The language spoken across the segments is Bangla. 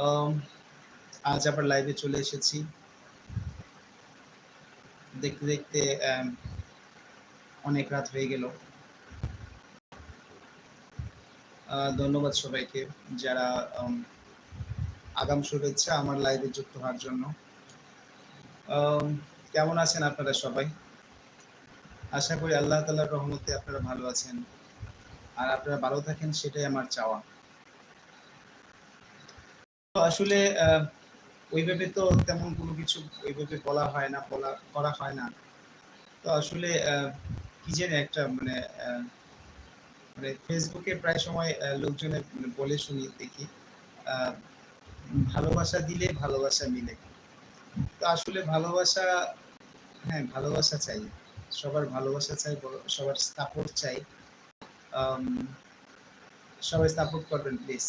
আম, আজ আবার লাইভে চলে এসেছি। দেখতে দেখতে আম, অনেক রাত হয়ে গেল। ধন্যবাদ সবাইকে যারা আম, আগাম শুভেচ্ছা আমার লাইভে যুক্ত হওয়ার জন্য। কেমন আছেন আপনারা সবাই? আশা করি আল্লাহ তালার রহমতে আপনারা ভালো আছেন। আর আপনারা ভালো থাকেন সেটাই আমার চাওয়া। আসলে ওইভাবে তো তেমন কোনো কিছু ওইভাবে বলা হয় না, বলা, করা হয় না। তো আসলে কি জানি একটা মানে মানে ফেসবুকে প্রায় সময় লোকজনে মানে বলে শুনি, দেখি ভালোবাসা দিলে ভালোবাসা মিলে। তো আসলে ভালোবাসা হ্যাঁ ভালোবাসা চাই। সবার ভালোবাসা চাই সবার সাপোর্ট চাই। সবাই সাপোর্ট করবেন, প্লিজ।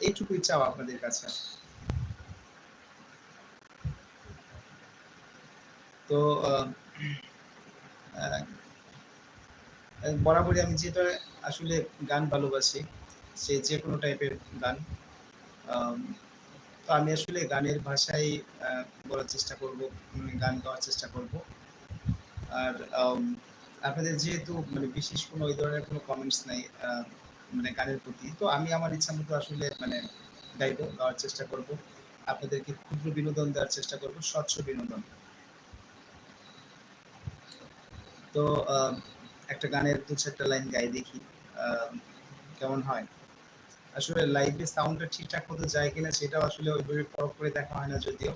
এইটুকুই চাও আপনাদের কাছে? তো বরাবরই আমি যেটা আসলে গান ভালোবাসি, সে যে কোনো টাইপের গান তো আমি আসলে গানের ভাষায় বলার চেষ্টা করব মানে গান গাওয়ার চেষ্টা করব। আর আপনাদের যেহেতু মানে বিশেষ কোনো ওই ধরনের কোনো কমেন্টস নাই মানে গানের প্রতি। তো আমি আমার ইচ্ছা মতো আসলে মানে গাইবো, গাওয়ার চেষ্টা করব। আপনাদেরকে ক্ষুদ্র বিনোদন দেওয়ার চেষ্টা করব, স্বচ্ছ বিনোদন। তো একটা গানের দু চারটা লাইন গাই দেখি কেমন হয়। আসলে লাইভে সাউন্ডটা ঠিকঠাক মতো যায় কিনা সেটাও আসলে ওইভাবে পরখ করে দেখা হয় না যদিও।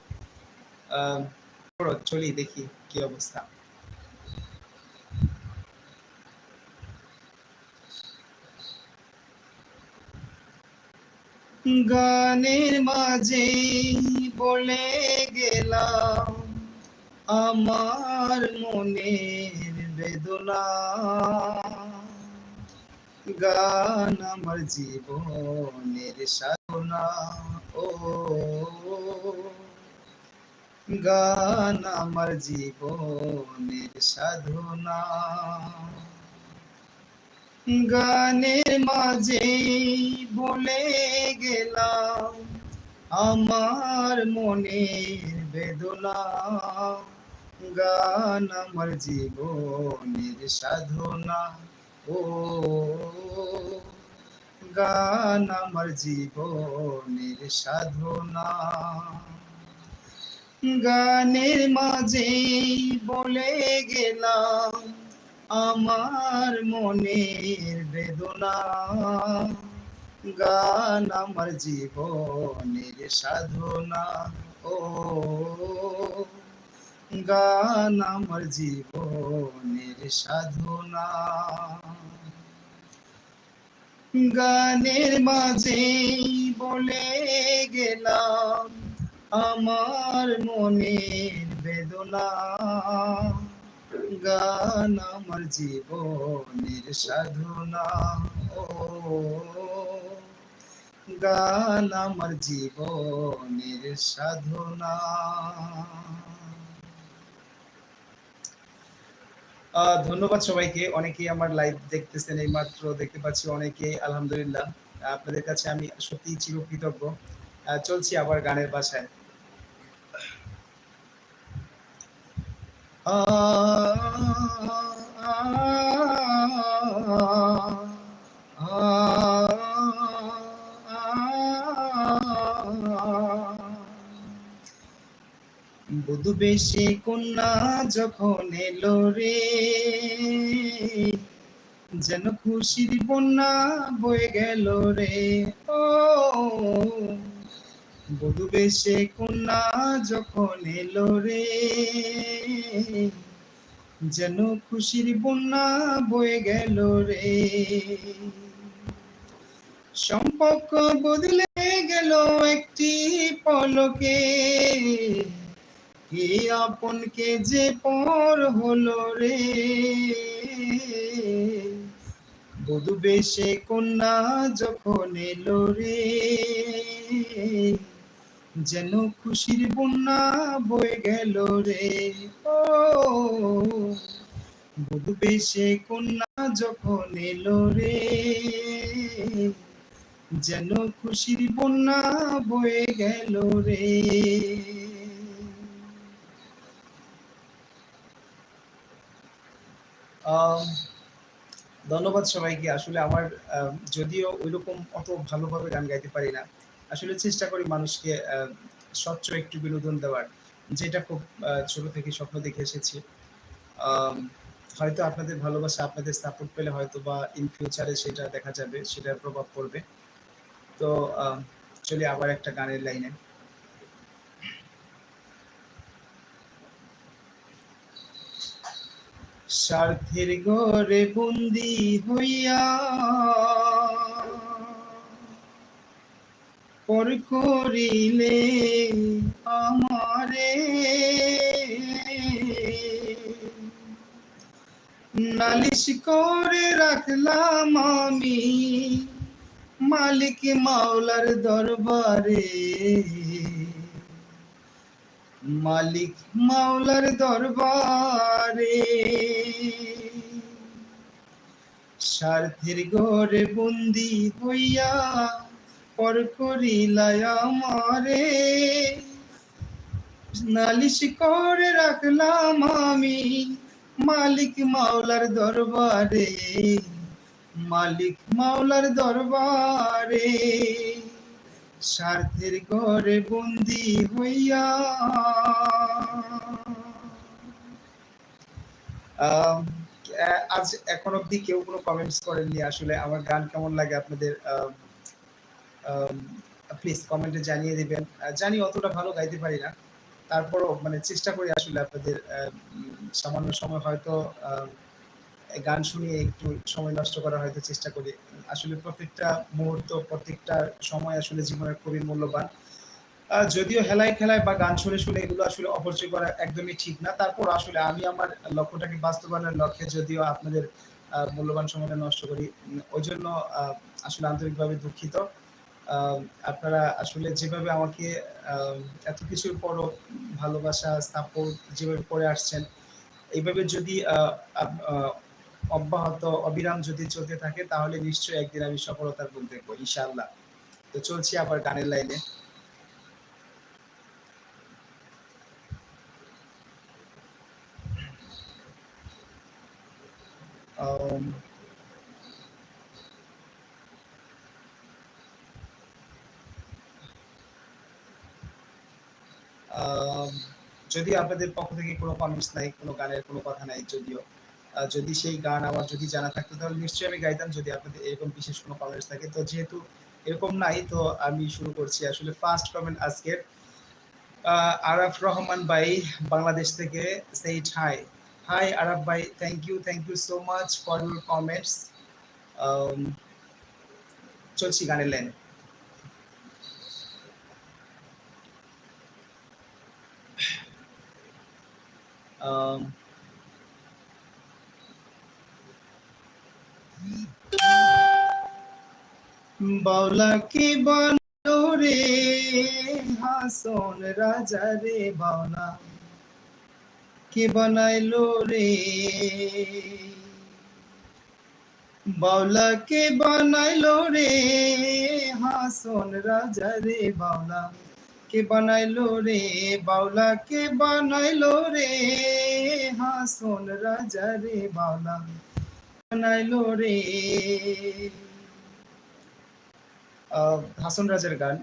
চলি দেখি কি অবস্থা। গানের মাঝে বলে গেলাম, আমার মনের বেদনা। গান আমার জীবনের সাধনা, ও। গান আমার জীবনের সাধনা। গানের মাঝে বলে গেলাম, আমার মনের বেদনা। গান আমার জীবনের সাধনা, ও। গান আমার জীবনের সাধনা। গানের মাঝে বলে গেলাম আমার মনের বেদনা, গান আমার জীবনের সাধনা, ও গান আমার জীবনের সাধনা। গানের মাঝে বলে গেলাম, আমার মনের বেদনা। গান আমার জীবনের সাধনা। ও, গান আমার জীবনের সাধনা। ধন্যবাদ সবাইকে। অনেকেই আমার লাইভ দেখতেছেন এই মাত্র দেখতে পাচ্ছি অনেকে, আলহামদুলিল্লাহ। আপনাদের কাছে আমি সত্যি চিরকৃতজ্ঞ। চলছি আবার গানের বাসায়। বেশে কন্যা যখন এলো রে যেন খুশির বন্যা বয়ে গেল রে। ও বধু বেশে কন্যা যখন এলো রে। যেন খুশির বন্যা বয়ে গেল রে। সম্পর্ক বদলে গেল একটি পলকে। কে আপন কে যে পর হলো রে। বধু বেশে কন্যা যখন এলো রে। যেন খুশির বন্যা বয়ে গেল রে। ও বধু বেশে কন্যা যখন এলো রে। যেন খুশির বন্যা বয়ে গেল রে। ধন্যবাদ সবাইকে। আসলে আমার যদিও ওইরকম অত ভালোভাবে গান গাইতে পারি না। আসলে চেষ্টা করি মানুষকে স্বচ্ছ একটু বিনোদন দেওয়ার, যেটা খুব ছোট থেকে স্বপ্ন দেখে এসেছি। হয়তো আপনাদের ভালোবাসা আপনাদের সাপোর্ট পেলে হয়তো বা ইন ফিউচারে সেটা দেখা যাবে, সেটার প্রভাব পড়বে। তো চলি আবার একটা গানের লাইনে। স্বার্থের ঘরে বন্দি হইয়া পর করিলে আমারে। নালিশ করে রাখলাম আমি মালিক মাওলার দরবারে। মালিক মাওলার দরবারে। স্বার্থের ঘরে বন্দি হইয়া পর করিলায় আমারে। নালিশ করে রাখলাম আমি মালিক মাওলার দরবারে, মালিক মাওলার দরবারে। স্বার্থের ঘরে বন্দি হইয়া আজ এখন অব্দি কেউ কোনো কমেন্টস করেননি, আসলে আমার গান কেমন লাগে আপনাদের? প্লিজ কমেন্টে জানিয়ে দিবেন। জানি অতটা ভালো গাইতে পারি না। তারপরও মানে চেষ্টা করি আসলে আপনাদের সামান্য সময় হয়তো গান শুনিয়ে একটু সময় নষ্ট করার হয়তো চেষ্টা করি। আসলে প্রত্যেকটা মুহূর্ত, প্রত্যেকটা সময় আসলে জীবনের খুবই মূল্যবান। যদিও হেলায় খেলায় বা গান শুনে শুনে এগুলো আসলে অপচয় করা একদমই ঠিক না। তারপর আসলে আমি আমার লক্ষ্যটাকে বাস্তবায়নের লক্ষ্যে যদিও আপনাদের মূল্যবান সময়টা নষ্ট করি ওই জন্য আসলে আন্তরিকভাবে দুঃখিত। আপনারা আসলে যেভাবে আমাকে এত কিছুর পরও ভালোবাসা সাপোর্ট যেভাবে করে আসছেন এইভাবে যদি অব্যাহত অবিরাম যদি চলতে থাকে তাহলে নিশ্চয়ই একদিন আমি সফলতার গুণ দেখব ইনশাআল্লাহ। তো চলছি আবার গানের লাইনে। um, যদি আপনাদের পক্ষ থেকে কোনো কমেন্টস নাই, কোনো গানের কোনো কথা নাই যদিও যদি সেই গান আমার যদি জানা থাকতো, তাহলে নিশ্চয়ই আমি গাইতাম যদি আপনাদের এরকম বিশেষ কোনো কমেন্টস থাকে। তো যেহেতু এরকম নাই, তো আমি শুরু করছি আসলে ফার্স্ট কমেন্ট আজকের। আরাফ রহমান ভাই, বাংলাদেশ থেকে সেইট হাই হাই আরাফ ভাই thank you thank you so much for your comments চলছি গানের লাইনে um, বাউলা কি বলো রে হাসন রাজা রে বাউলা কে বানাইলো রে বাউলা কে বানাইলো রে হাসন রাজা রে বাউলা কে বানাইলো রে বাউলা কে বানাইলো রে। হাসন রাজা রে, বাউলা বানাইলো রে। হাসন রাজার গান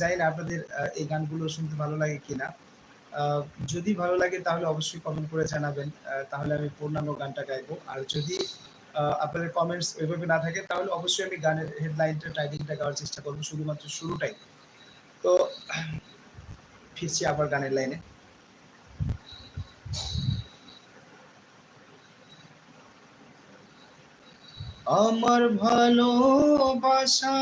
জানি না আপনাদের এই গানগুলো শুনতে ভালো লাগে কিনা। যদি ভালো লাগে তাহলে অবশ্যই কমেন্ট করে জানাবেন। তাহলে আমি পূর্ণাঙ্গ গানটা গাইবো। আর যদি আপনাদের কমেন্টস ওইভাবে না থাকে, তাহলে অবশ্যই আমি গানের হেডলাইনটা টাইটিংটা গাওয়ার চেষ্টা করব, শুধুমাত্র শুরুটাই। তো ফিরছি আবার গানের লাইনে। আমার ভালোবাসা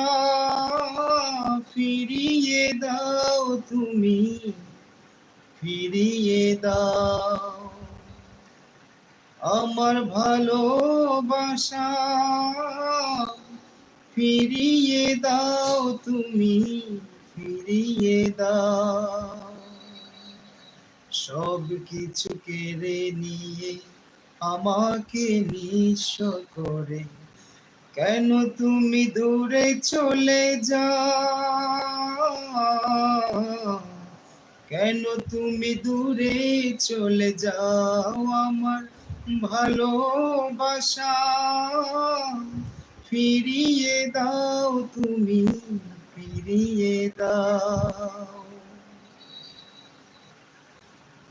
ফিরিয়ে দাও তুমি, ফিরিয়ে দাও। আমার ভালোবাসা ফিরিয়ে দাও তুমি, ফিরিয়ে দাও। সব কিছু কেড়ে নিয়ে আমাকে নিঃস্ব করে। কেন তুমি দূরে চলে যাও? কেন তুমি দূরে চলে যাও আমার ভালোবাসা? ফিরিয়ে দাও তুমি, ফিরিয়ে দাও।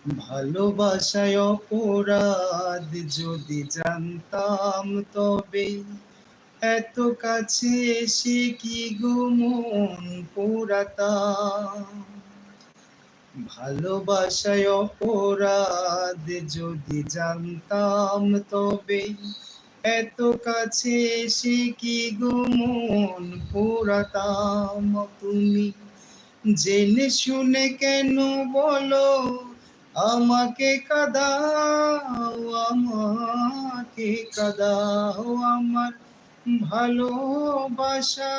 ভালোবাসায় অপরাধ যদি জানতাম তবে। এত কাছে এসে কি গো মন ভালোবাসায় অপরাধ যদি জানতাম তবে। এত কাছে এসে কি গো মন পোড়াতাম তুমি জেনে শুনে কেন বলো? আমাকে কাদাও আমাকে কাদাও, আমার ভালোবাসা।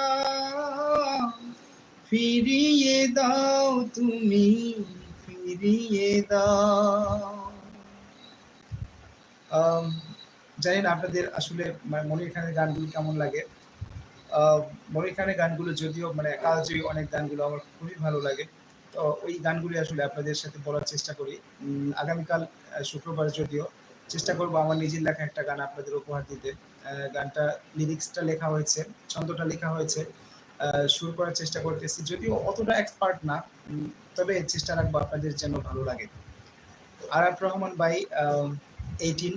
ফিরিয়ে দাও তুমি, ফিরিয়ে দাও। জানি না আপনাদের আসলে মানে মনির খানের গানগুলো কেমন লাগে। মনির খানের গানগুলো যদিও মানে কালজয়ী অনেক গানগুলো, আমার খুবই ভালো লাগে। তো ওই গানগুলি আসলে আপনাদের সাথে বলার চেষ্টা করি। আগামীকাল শুক্রবার যদিও চেষ্টা করব আমার নিজের লেখা একটা গান আপনাদের উপহার দিতে। গানটা লিরিক্সটা লেখা হয়েছে, ছন্দটা লেখা হয়েছে। সুর করার চেষ্টা করতেছি, যদিও অতটা এক্সপার্ট না তবে চেষ্টা রাখব আপনাদের যেন ভালো লাগে। আরাফ রহমান ভাই এইটিন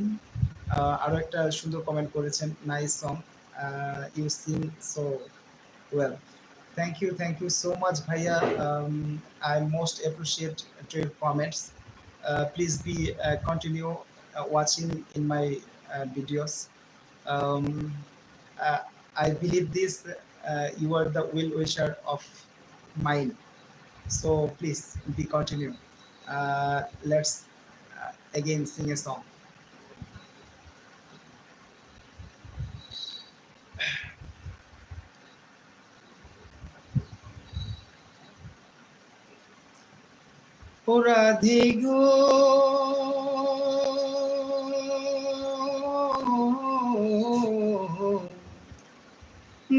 আরও একটা সুন্দর কমেন্ট করেছেন nice song you sing so well thank you thank you so much bhaiya. Um, i most appreciate your comments. Uh, please be uh, continue uh, watching in my uh, videos. Um, uh, i believe this uh, you are the will wisher of mine. So please be continue. Let's again sing a song. Radhe গো।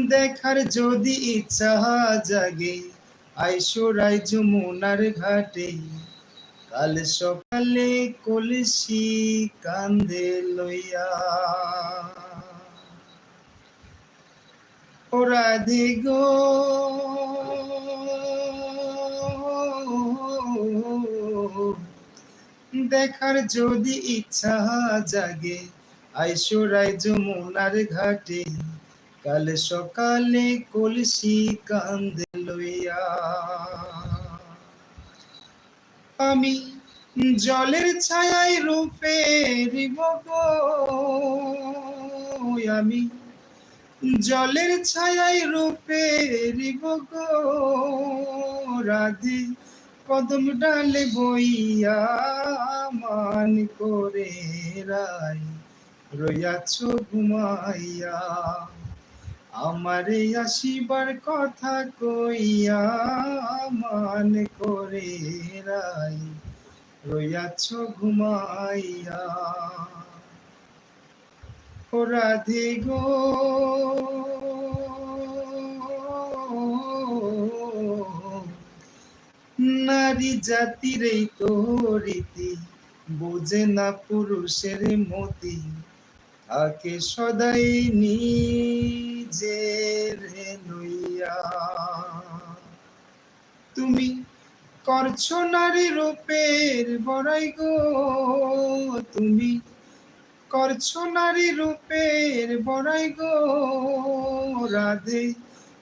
দেখার যদি ইচ্ছা জাগে আইসোরাই যমুনার ঘাটে। কাল সকালে কলসি কান্দে লইয়া। ও রাধে দেখার যদি ইচ্ছা জাগে আইসোরাই যমুনার ঘাটে। কাল সকালে কলসি কান্দে লইয়া। আমি জলের ছায়ায় রূপে আমি জলের ছায়ায় রূপে রাধে কদম ডালে বইয়া মান করে রাই রইয়াছ ঘুমাইয়া, আমারে আসিবার কথা কইয়া মান করে রাই রইয়াছ ঘুমাইয়া, ও রাধে গো। নারী জাতির এই তো রীতি বোঝে না পুরুষের মতি। তাকে সদাই নিজের তুমি করছ নারী রূপের বড়াই গো, তুমি করছ নারী রূপের বড়াই গো, রাধে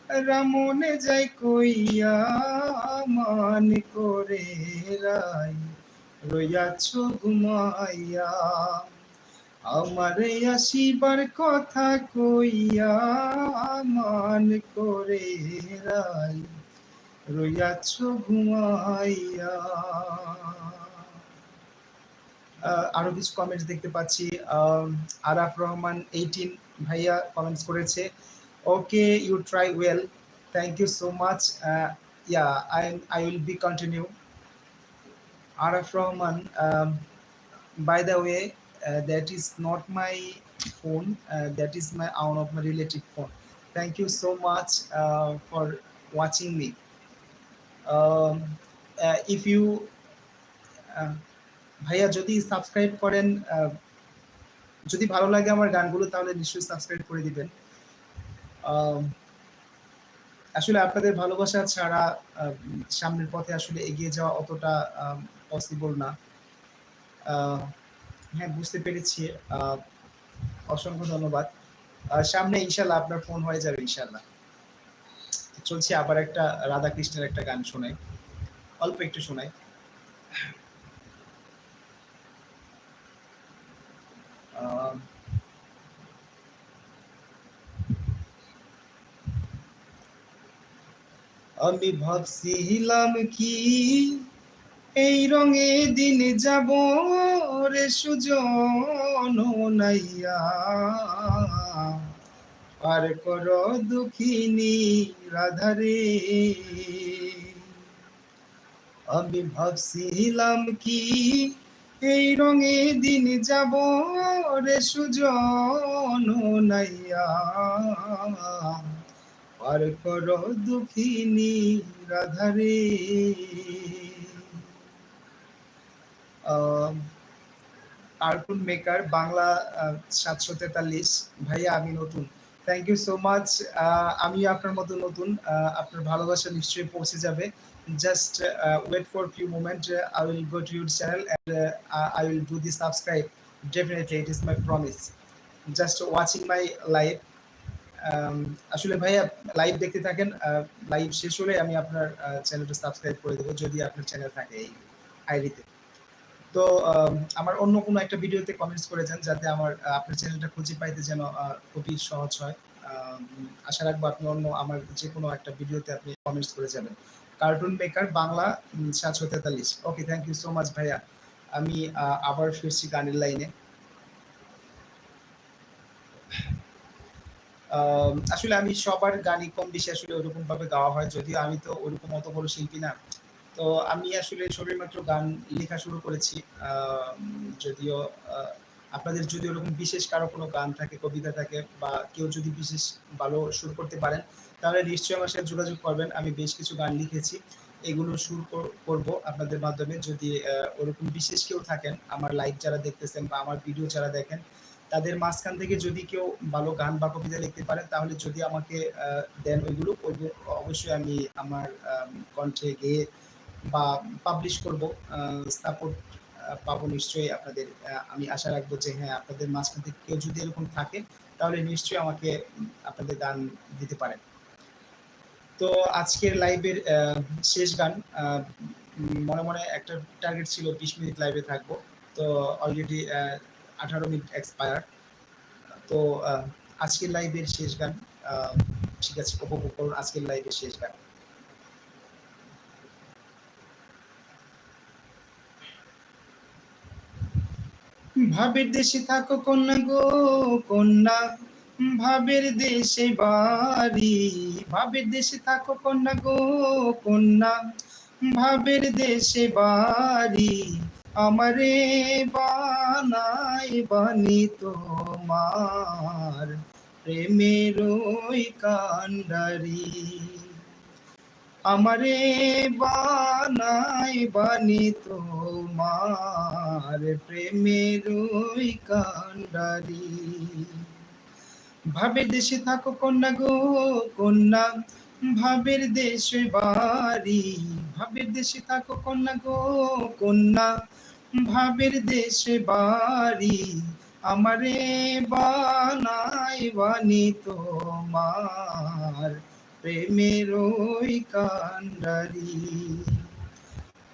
রামনে যাই কইয়া মান করে রাই। রইয়াছ ঘুমাইয়া, আমার আসিবার কথা কইয়া মান করে রাই। রইয়াছ ঘুমাইয়া। আরও কিছু কমেন্টস দেখতে পাচ্ছি। আরাফ রহমান এইটিন ভাইয়া কমেন্টস করেছে। Okay you try well thank you so much yeah I I will be continue Araf Rahman by the way uh, that is not my phone. Uh, that is my own of my relative phone. Thank you so much uh, for watching me. Um, uh, if you uh, ভাইয়া যদি সাবস্ক্রাইব করেন যদি ভালো লাগে আমার গানগুলো তাহলে নিশ্চয়ই সাবস্ক্রাইব করে দিবেন আসলে আপনাদের ভালোবাসা ছাড়া সামনের পথে আসলে এগিয়ে যাওয়া অতটা পসিবল না। হ্যাঁ বুঝতে পেরেছি। অসংখ্য ধন্যবাদ। সামনে ইনশাল্লাহ আপনার ফোন হয়ে যাবে ইনশাল্লাহ। চলছে আবার একটা রাধা কৃষ্ণের একটা গান শোনাই। অল্প একটু শোনাই। আমি ভাবছিলাম কি, এই রঙে দিন যাব রে সুজন নাইয়া। পার কর দুঃখিনী রাধারে। আমি ভাবছিলাম কি, এই রঙে দিন যাব রে সুজন নাইয়া। পার কর দুঃখিনী রাধারে। কার্টুন মেকার, বাংলা সাতশো তেতাল্লিশ। ভাইয়া, আমি নতুন। থ্যাংক ইউ সো মাচ আমি আপনার মতো নতুন। আপনার ভালোবাসা নিশ্চয়ই পৌঁছে যাবে। Just wait for few moment I will go to your channel and I will do the subscribe definitely it is my promise just watching my live আসলে ভাইয়া লাইভ দেখতে থাকেন লাইভ শেষ হলে আমি আপনার চ্যানেলটা সাবস্ক্রাইব করে দেবো, যদি আপনার চ্যানেল থাকে এই আইডিতে। তো আমার অন্য কোনো একটা ভিডিওতে কমেন্টস করেছেন যাতে আমার আপনার চ্যানেলটা খুঁজে পাইতে যেন খুবই সহজ হয়। আশা রাখব আপনি অন্য আমার যে কোনো একটা ভিডিওতে আপনি কমেন্টস করে যাবেন। কার্টুন মেকার বাংলা সাতশো তেতাল্লিশ। Okay thank you so much ভাইয়া। আমি আবার ফিরছি গানের লাইনে আসলে আমি সবার গানই কম বেশি আসলে ওরকম ভাবে গাওয়া হয়, যদিও আমি তো ওরকম অত বড় শিল্পী না। তো আমি আসলে সবেমাত্র গান লেখা শুরু করেছি যদিও আপনাদের যদি ওরকম বিশেষ কারও কোনো গান থাকে, কবিতা থাকে, বা কেউ যদি বিশেষ ভালো সুর করতে পারেন, তাহলে নিশ্চয়ই আমার সাথে যোগাযোগ করবেন। আমি বেশ কিছু গান লিখেছি, এগুলো শুরু কর- করব আপনাদের মাধ্যমে। যদি ওরকম বিশেষ কেউ থাকেন, আমার লাইভ যারা দেখতেছেন বা আমার ভিডিও যারা দেখেন তাদের মাঝখান থেকে যদি কেউ ভালো গান বা কবিতা লিখতে পারেন তাহলে যদি আমাকে দেন ওইগুলো অবশ্যই আমি আমার আম, কণ্ঠে গেয়ে বা পাবলিশ করব। সাপোর্ট পাবো নিশ্চয়ই আপনাদের। আমি আশা রাখব যে হ্যাঁ আপনাদের মাঝখান থেকে কেউ যদি এরকম থাকে তাহলে নিশ্চয়ই আমাকে আপনাদের গান দিতে পারেন। তো আজকের লাইভের শেষ গান মনে মনে একটা টার্গেট ছিল বিশ মিনিট লাইভে থাকব। তো অলরেডি আঠারো মিনিট এক্সপায়ার তো আজকের লাইভের শেষ গান ঠিক আছে, উপভোগ করুন আজকের লাইভের শেষ গান। ভাবের দেশে থাকো কন্যা গো, কন্যা। ভাবের দেশে বাড়ি, ভাবের দেশে থাকো কন্যা গো, কন্যা। ভাবের দেশে বাড়ি আমারে বানাই বানি তোমার। প্রেমের ওই কান্ডারি। আমারে বানাই বানি তোমার। প্রেমের ওই কান্ডারি। ভাবের দেশে থাকো কন্যা গো, কন্যা। ভাবের দেশে বাড়ি। ভাবের দেশে থাকো কন্যা গো, কন্যা। ভাবের দেশে বাড়ি, আমারে বানাই বানি তোমার প্রেমের ওই কান্ডারি।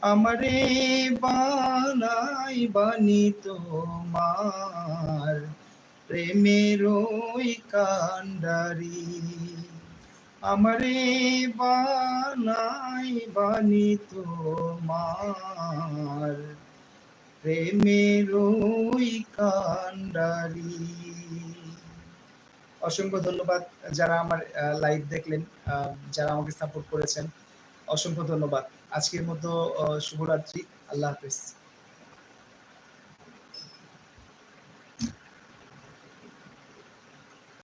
আমারে বানাই বানি তোমার প্রেমের ওই কান্ডারি। আমারে বানাই বানি তোমার প্রেমের কান্ডারি। অসংখ্য ধন্যবাদ যারা আমার লাইভ দেখলেন যারা আমাকে সাপোর্ট করেছেন। অসংখ্য ধন্যবাদ। আজকের মতো শুভরাত্রি। আল্লাহ হাফিজ।